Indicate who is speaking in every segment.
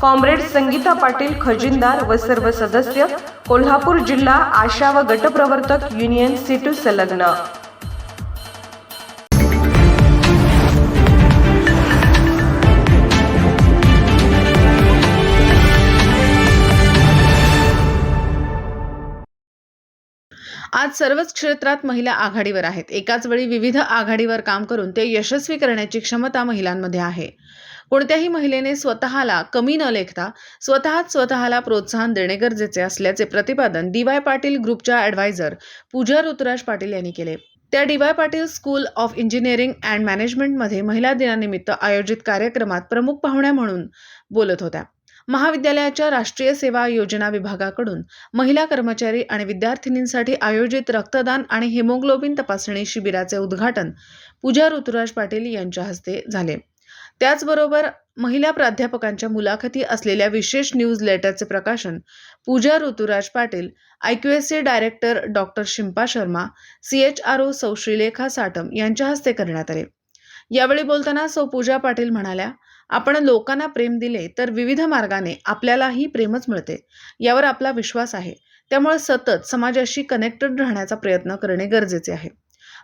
Speaker 1: Comrade Sangeeta Patil खजिनदार व सर्व सदस्य कोल्हापूर जिल्हा आशा व गटप्रवर्तक युनियन सिटू संलग्न
Speaker 2: आज सर्वच क्षेत्रात महिला आघाडीवर आहेत. एकाच वेळी विविध आघाडीवर काम करून ते यशस्वी करण्याची क्षमता महिलांमध्ये आहे. कोणत्याही महिलेने स्वतःला कमी न लेखता स्वतःच स्वतःला प्रोत्साहन देणे गरजेचे असल्याचे प्रतिपादन डी वाय पाटील ग्रुपच्या ॲडवायझर पूजा ऋतुराज पाटील यांनी केले. त्या D Y Patil school of engineering and मॅनेजमेंटमध्ये महिला दिनानिमित्त आयोजित कार्यक्रमात प्रमुख पाहुण्या म्हणून बोलत होत्या. महाविद्यालयाच्या राष्ट्रीय सेवा योजना विभागाकडून महिला कर्मचारी आणि विद्यार्थिनींसाठी आयोजित रक्तदान आणि हिमोग्लोबिन तपासणी शिबिराचे उद्घाटन पूजा ऋतुराज पाटील यांच्या हस्ते झाले. त्याचबरोबर महिला प्राध्यापकांच्या मुलाखती असलेल्या विशेष न्यूज लेटरचे प्रकाशन Pooja Ruturaj Patil I Q S C director doctor Shimpa Sharma C H R O सौ श्रीलेखा साटम यांच्या हस्ते करण्यात आले. यावेळी बोलताना सौ पूजा पाटील म्हणाल्या आपण लोकांना प्रेम दिले तर विविध मार्गाने आपल्यालाही प्रेमच मिळते. यावर आपला विश्वास आहे. त्यामुळे सतत समाजाशी कनेक्टेड राहण्याचा प्रयत्न करणे गरजेचे आहे.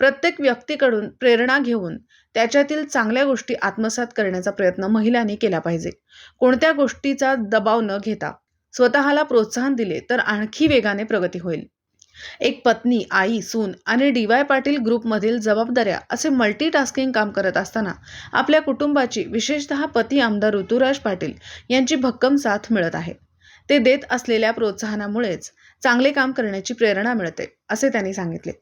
Speaker 2: प्रत्येक व्यक्तीकडून प्रेरणा घेऊन त्याच्यातील चांगल्या गोष्टी आत्मसात करण्याचा प्रयत्न महिलांनी केला पाहिजे. कोणत्या गोष्टीचा दबाव न घेता स्वतःला प्रोत्साहन दिले तर आणखी वेगाने प्रगती होईल. एक पत्नी आई सून आणि डी वाय पाटील ग्रुपमधील जबाबदाऱ्या असे मल्टीटास्किंग काम करत असताना आपल्या कुटुंबाची विशेषतः पती आमदार ऋतुराज पाटील यांची भक्कम साथ मिळत आहे. ते देत असलेल्या प्रोत्साहनामुळेच चांगले काम करण्याची प्रेरणा मिळते असे त्यांनी सांगितले.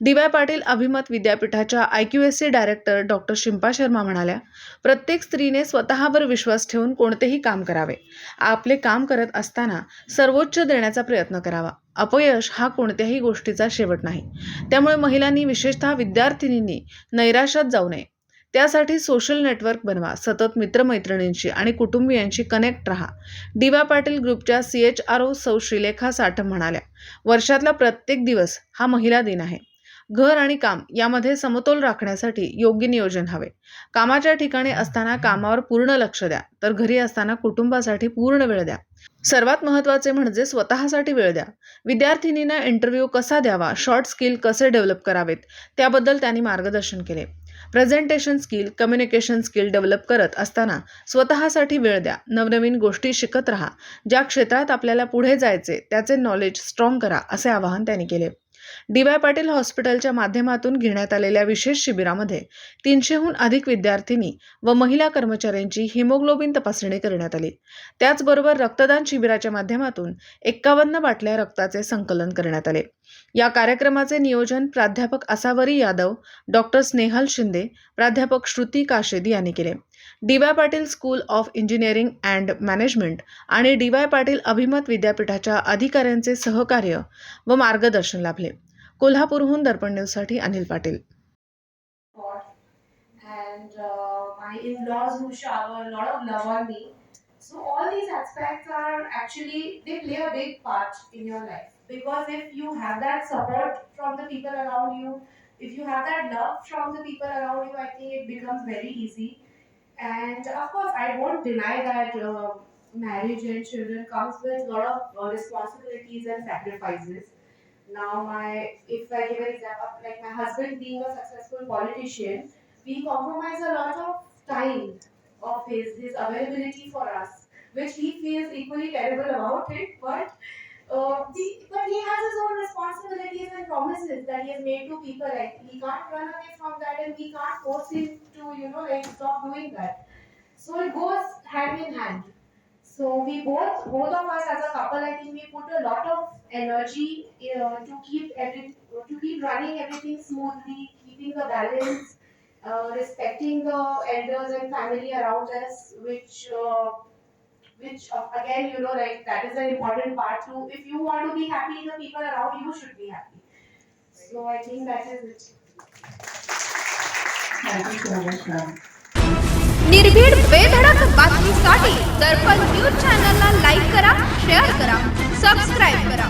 Speaker 2: डी वाय पाटील अभिमत विद्यापीठाच्या I Q S C director doctor Shimpa Sharma म्हणाल्या प्रत्येक स्त्रीने स्वतःवर विश्वास ठेवून कोणतेही काम करावे. आपले काम करत असताना सर्वोच्च देण्याचा प्रयत्न करावा. अपयश हा कोणत्याही गोष्टीचा शेवट नाही. त्यामुळे महिलांनी विशेषतः विद्यार्थिनींनी नैराश्यात जाऊ नये. त्यासाठी सोशल नेटवर्क बनवा. सतत मित्रमैत्रिणींशी आणि कुटुंबियांशी कनेक्ट राहा. डी पाटील ग्रुपच्या सी एच आर ओ सौ श्रीलेखा साठम म्हणाल्या वर्षातला प्रत्येक दिवस हा महिला दिन आहे. घर आणि काम यामध्ये समतोल राखण्यासाठी योग्य नियोजन हवे. कामाच्या ठिकाणी असताना कामावर पूर्ण लक्ष द्या तर घरी असताना कुटुंबासाठी पूर्ण वेळ द्या. सर्वात महत्त्वाचे म्हणजे स्वतःसाठी वेळ द्या. विद्यार्थिनींना इंटरव्ह्यू कसा द्यावा शॉर्ट स्किल कसे डेव्हलप करावेत त्याबद्दल त्यांनी मार्गदर्शन केले. Presentation skill communication skill develop करत असताना स्वतःसाठी वेळ द्या. नवनवीन गोष्टी शिकत राहा. ज्या क्षेत्रात आपल्याला पुढे जायचे त्याचे नॉलेज स्ट्रॉंग करा असे आवाहन त्यांनी केले. डी वाय पाटील हॉस्पिटलच्या माध्यमातून घेण्यात आलेल्या विशेष शिबिरामध्ये तीनशेहून अधिक विद्यार्थिनी व महिला कर्मचाऱ्यांची हिमोग्लोबिन तपासणी करण्यात आली. त्याचबरोबर रक्तदान शिबिराच्या माध्यमातून एक्कावन्न बाटल्या रक्ताचे संकलन करण्यात आले. या कार्यक्रमाचे नियोजन प्राध्यापक असावरी यादव डॉक्टर स्नेहल शिंदे प्राध्यापक श्रुती काशेदी यांनी केले. D Y Patil school of engineering and management आणि डी वाय पाटील अभिमत विद्यापीठाच्या अधिकाऱ्यांचे सहकार्य व मार्गदर्शन लाभले कोल्हापूरहून दर्पण न्यूजसाठी Anil Patil
Speaker 3: my in-laws who shower a lot of love on me. So all these aspects are actually they play a big part in your life because if you have that support from the people around you, if you have that love from the people around you, I think it becomes very easy. And of course, I won't deny that uh, marriage and children comes with a lot of uh, responsibilities and sacrifices. Now, my if I give an example, like my husband being a successful politician, we compromise a lot of time of his, his availability for us, which he feels equally terrible about it. But uh, but he has his own responsibilities and promises that he has made to people. Like he can't run away from that, and we can't force him to you know like stop doing that. So it goes hand in hand. So we both, both of us as a couple, I think we put a lot of energy uh, to keep every, to keep running everything smoothly, keeping the balance, uh, respecting the elders and family around us, which, uh, which uh, again, you know, like that is an important part too. If you want to be happy, the people around you should be happy. So I think that is it.
Speaker 4: Thank you so much, ma'am.
Speaker 5: निर्भीड बेधडक बातमीसाठी Darpan news चॅनलला like करा share करा subscribe करा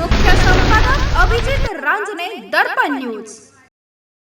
Speaker 5: मुख्य संपादक अभिजित रांजणे दर्पण news